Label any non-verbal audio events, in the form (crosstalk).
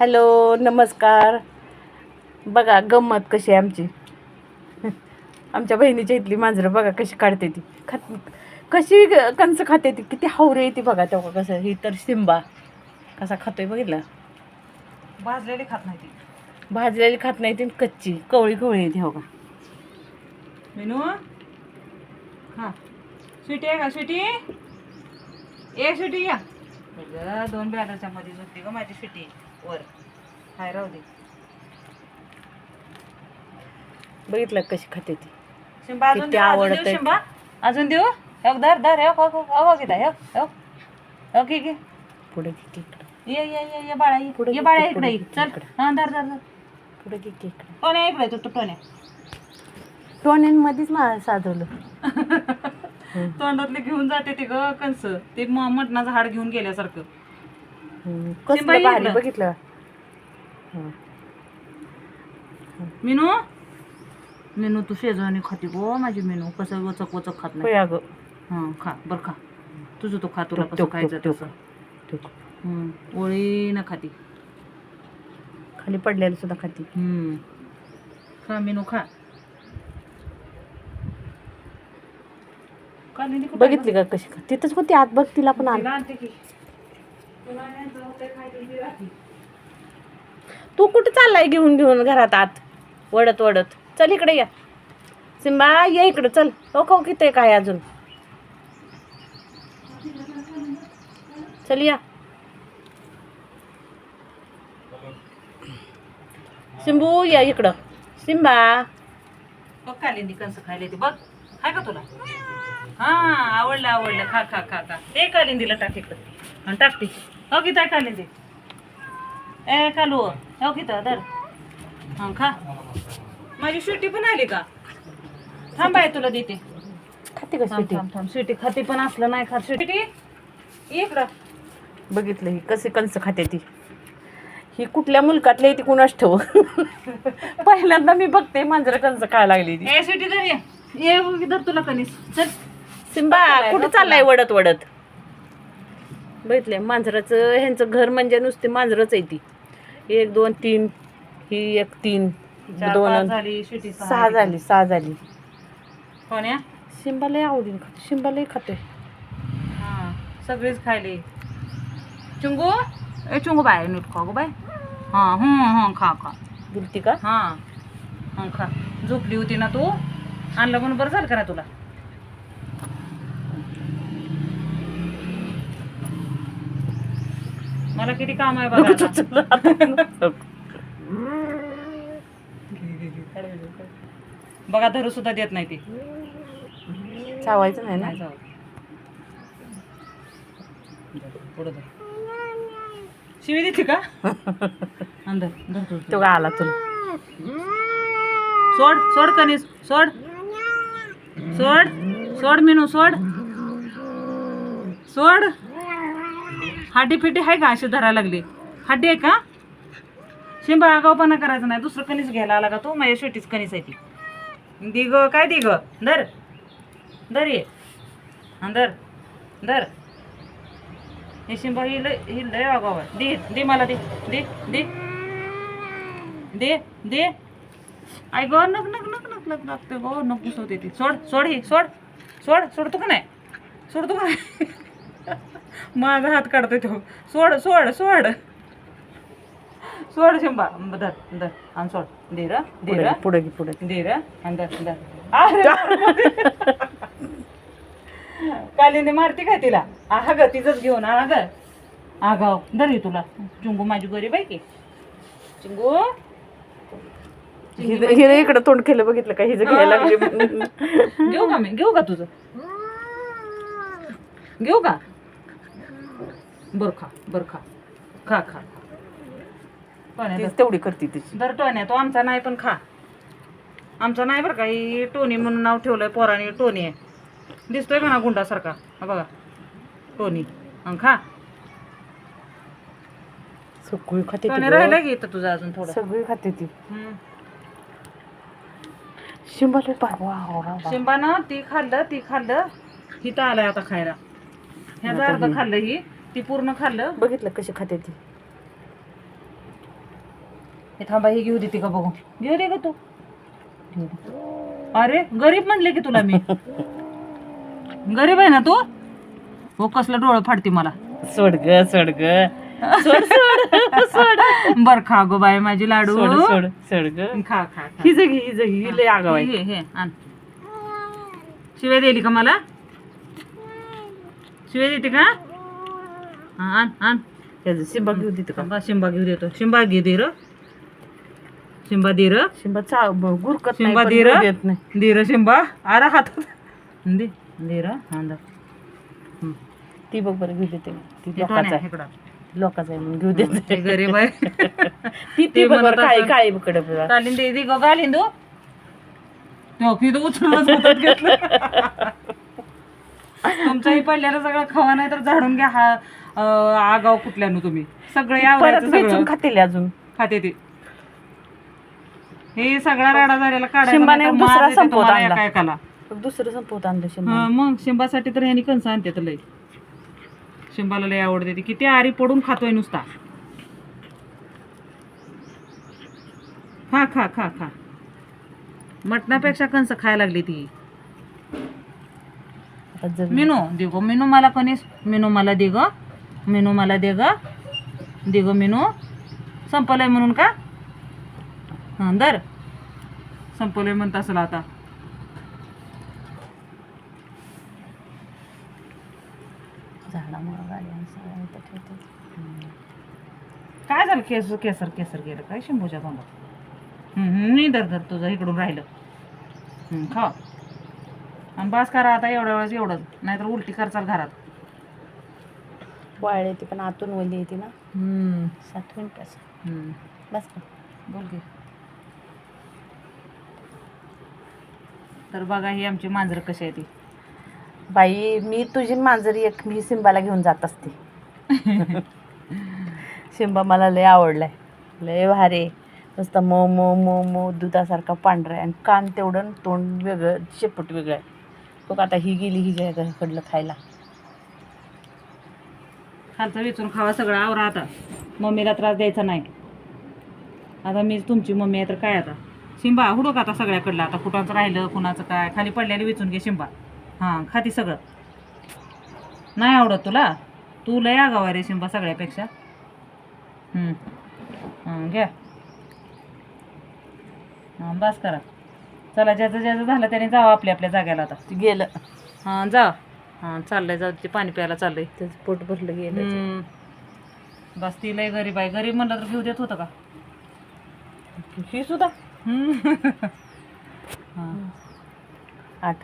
Hello नमस्कार. बघा गंमत कशी आहे आमची. आमच्या बहिणीच्या इथली मांजरं बघा कशी काढते ती. खात कशी कंस खाते ती. किती हावरे येते बघा तेव्हा कसं. ही तर सिंबा कसा खातोय बघितलं? भाजलेली खात नाही ती. भाजलेली खात नाही ती कच्ची. कवळी कवळी येते हो का? मेनू? हा. स्वीटी आहे का? स्वीटी? एक स्वीटी या दोन बॅनरच्या मध्ये झोपते ग माझी स्वीटी वर. हाय राहू दे. बघितलं कशी खाते ती? शिंबा अजून किती देऊ अजून शिंबा. अजून देऊ? एक धर धर एक हो हो किती एक एक ओके की पुढे किती इकडं. ये ये ये ये बाळा ये. पुढे ये बाळा इकडे ये. चल. इकडे. हा धर धर धर. पुढे किती इकडं. टोण्या इकडे तू तू टोण्या. टोण्यांमध्येच मला साधवलं (laughs) तोंडातले घेऊन जाते ते ग कंस ते म- मटणाचं हाड घेऊन गेल्यासारखं. हम्म, भारी. बघितलं. मेनू? मेनू तू शेजवानी खाते गो माझी मेनू. कसं वचक वचक खात नाही. होय अगं. हां खा. बरं खा. तुझं तू खा तुला टोक, कसं टोक, खायचं टोक, तसं टोक. हम्म, ओळी न खाती. खाली पडलेलं सुद्धा खाती. हम्म. खा मेनू खा कालिंदी कुठं आहे बघितली का कशी खा तिथंच होती आत बघ तिला पण? आण. की. ती कुठे चाललाय घेऊन घेऊन घरात आत? वडत वडत. चल इकडे या. सिंबा ये इकडे चल. हो खाऊ किती काय अजून? चल या. सिंबू या इकडं. सिंबा. बघ कालिंदी कंस खायला ते बघ. हाय का तुला? हा आवडलं आवडलं. खा खा खा खा. ते कालिंदीला टाक इकडं. टाकते हो आहे कालिंदी. ए कालू हो किती धर. हा खा. माझी सुट्टी पण आली का? थांब आहे तुला देते. खाते का थांब स्वीटी? थांब थांब. सुट्टी खाते पण असलं नाही खात. सुट्टी इकडं. बघितलं ही कसे कंस खाते ती. ही कुठल्या मुलकातली आहे ती कुणाच ठेव (laughs) पहिल्यांदा मी बघते मांजरं कंस खायला लागली ए सुट्टी धर ये. ये बघ, धर तुला कणीस. चल. सिंबा कुठं चाललाय. वडत वडत? बघितलंय मांजराचं ह्यांचं घर म्हणजे नुसते मांजरच आहे ती. एक दोन तीन ही एक तीन दोन सहा झाली. सहा झाली. कोण्या? शिंबालाही आवडीने खातो शिंबालाही खातोय हा सगळेच खायले. चुंगू? ए चुंगू बाय नीट खा गो बाय. हा हं हं खा खा. दिलती का? हा. हं खा. झोपली होती ना तू? आणलं म्हणून बरं झालं का ना तुला? मला किती काम आहे (laughs) बघा. बघा धरू सुद्धा देत नाही ती. चावायचं नाही ना? जाऊ पुढं धर. शिवी देते का? (laughs) अंदर धर तो का आला तुला? सोड सोड कनीस सोड. सोड सोड मिनू सोड. सोड. हाडी फिटी आहे का अशी धरायला लागली? हड्डी आहे का? शिंबा आगावपणा करायचा नाही. दुसरं कणीस घ्यायला आला का तू? माझ्या शेवटीच कणीस आहे ती. दि ग काय दी ग? धर. धर ये. हा धर. धर. हे शिंबा ही लय ही लय आगाव आहे. दे दे मला दे. दे दे. दे दे. आई गो नक नक नक नक नक लागते गो. नक घुसवते ती. सोड सोड ही सोड. सोड सोडतो का नाही? सोडतो का नाही? (laughs) माझा हात काढतोय तो. सोड सोड सोड. सोड शिंबा धर धर. आणि सोड. दे र दे पुढे र. पुढे दे र आणि धर धर. अरे कालिंदी मारती काय तिला? आहा ग तिचंच घेऊन आहा ग. आगाव. धर तुला. चुंगू माझी गरीब आहे की? चिंगू? हिनं इकडं तोंड केलं बघितलं का? हिचं घ्यायला लागली. (laughs) घेऊ का मी? घेऊ का तुझं? घेऊ का? बर खा बर खा. खा खा. टोन्या तीच तेवढी करते तिची. दर टोन्या तो आमचा नाही पण खा. आमचा नाही बरं का ही टोनी म्हणून नाव ठेवलंय पोराने टोनी आहे. दिसतोय का ना गुंडासारखा? हा बघा. टोनी हं, खा. सगळी खाते ती टोनी गं. राहिलं की इथं तुझं अजून थोडं? सगळी खाते ती. हं. शिंबाला पार वा वा वा. शिंबानं ती खाल्लं ती खाल्लं. हिथं आलंय आता खायला. ह्याचं अर्ध. खाल्लं ही. ती पूर्ण खाल्लं. बघितलं कशी खाते ती. हे थांबा हे घेऊ देते का बघू. घेऊ दे का तू. घेऊ दे. अरे गरीब म्हणले की तुला मी. गरीब आहे ना तू? हो कसलं डोळं फाडते मला. सोड ग सोड ग. सोड सोड सोड. बर खा गो बाय माझी लाडू. सोड सोड सोड ग. खा खा खा. ही जगी ही जगी ही लय आगाव आहे. हे हे आण. शिवाय दिली का मला? शिवाय देते का? हा, आण आण. त्याचं शिंबा घेऊ देते का? शिंबा घेऊ देतो. शिंबा घे दे र शिंबा दे र शिंबा चा गुरकत नाही शिंबा पण दे र घेऊ देत नाही. दे शिंबा. अरे हातात दे दे हा धर. हं. ती बघ बरं घेऊ देते ती लोकांचा कोण आहे? लोकांचा म्हणून घेऊ देते. ते गरीब आहे. (laughs) ती ते बघ बरं काळी बकडे. चालीन दे दे गो घालीन तू. तो किती उचलूनच हातात घेतलं. (laughs) तुमच्याही पडल्याला सगळं खावा नाही तर झाडून घ्या हा आगाव कुठल्यानं तुम्ही? सगळे परत आवडायचं वेचून सगळं खातील अजून. खाते ते. हे सगळा राडा झालेला शिंबाने तर दुसरा मार देते संपवत तुम्हाला आणला. एका एकाला दुसरं संपवत आणलं शिंबा. हा मग शिंबासाठी तर ह्यानी कंस आणते तर लय शिंबाला लय आवडते ती किती आरी पडून खातोय नुसता. खा खा खा खा. मटणापेक्षा कंस खायला लागली ती. आता जर मिनू दे गो मिनू मला कणीस मिनू मला दे ग मिनू मला दे ग. दे ग मिनू. संपलंय म्हणून का? हां दर संपलंय म्हणत असेल आता. झाडामुळं गाडी आणि सगळं इथं ठेवते. काय झालं? केसर केसर केसर गेलं काय? शंभूच्या तोंडात. मी धर धर तुझं इकडून राहिलं. खा. आणि बास करा आता एवढ्या वेळेस एवढंच. नाहीतर उलटी करचाल घरात. वाळ येते पण आतून वली येते ना. हम्म, साठ मिनिटाचं हम्म. बस का बोल की. तर बघा ही आमची मांजरं कशी आहे ती बाई मी तुझी मांजरी एक मी सिंबाला घेऊन जात असते. (laughs) शिंबा मला लय आवडलाय. लय भारी. नुसतं मो मो मो मो दुधासारखा पांढरा आहे आणि कान तेवढं आणि तोंड वेगळं शेपूट वेगळं आहे. बघ आता ही गेली ही कडलं खायला. खालचं वेचून खावा सगळं आवरा आता. मम्मीला त्रास द्यायचा नाही. आता मी तुमची मम्मी आहे तर काय आता? शिंबा हुडक आता सगळ्याकडलं. आता कुणाचं राहिलं कुणाचं काय? खाली पडलेलं वेचून घे शिंबा. हां खाती सगळं. नाही आवडत तुला? तू लय आगाव आहे रे शिंबा सगळ्यापेक्षा. हां घ्या. हां बस करा. चला ज्याचं ज्याचं झालं त्याने जावं आपल्या आपल्या जाग्याला आता. गेलं. हां जा. हां चाललंय जाऊ ते पाणी प्यायला चाललंय. त्याचं पोट भरलं गेलं. बस ती लय गरीब आहे. गरीब म्हणलं तर घेऊ देत होतं का? ही सुद्धा. (laughs) हां. आठ.